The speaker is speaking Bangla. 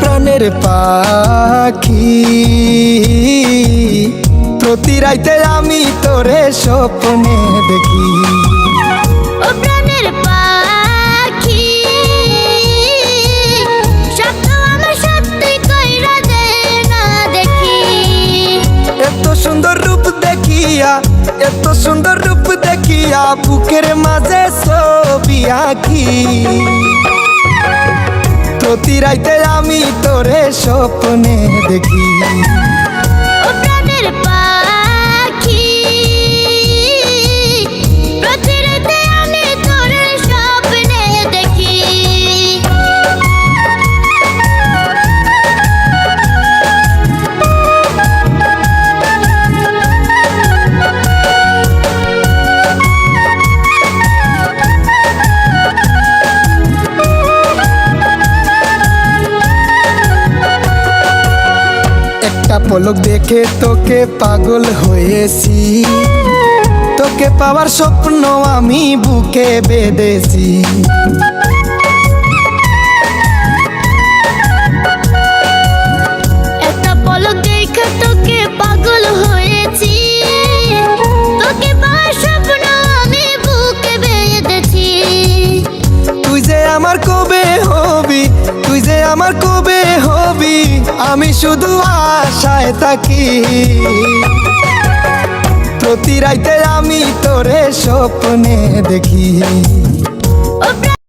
প্রাণের পাখি। প্রতি রাইতে আমি তোরে স্বপ্নে দেখি। ও প্রাণের পাখি স্বপ্ন আমার সত্যি কইরা দে না দেখি। এত সুন্দর রূপ দেখিয়া এত সুন্দর রূপ দেখিয়া বুকের মাঝে ছবি আঁকি। প্রতি রাইতে আমি তোরে স্বপ্নে দেখি। একটা পলক দেখে তোকে পাগল হয়েছি। তোকে পাওয়ার স্বপ্ন আমি বুকে বেঁধেছি। একটা পলক দেখে তোকে পাগল হয়েছি। তোকে পাওয়ার স্বপ্ন আমি বুকে বেঁধেছি। তুই যে আমার কবে হবি তুই যে আমার কবে হবি আমি শুধু আশায় থাকি। প্রতি রাইতে আমি তোরে স্বপ্নে দেখি।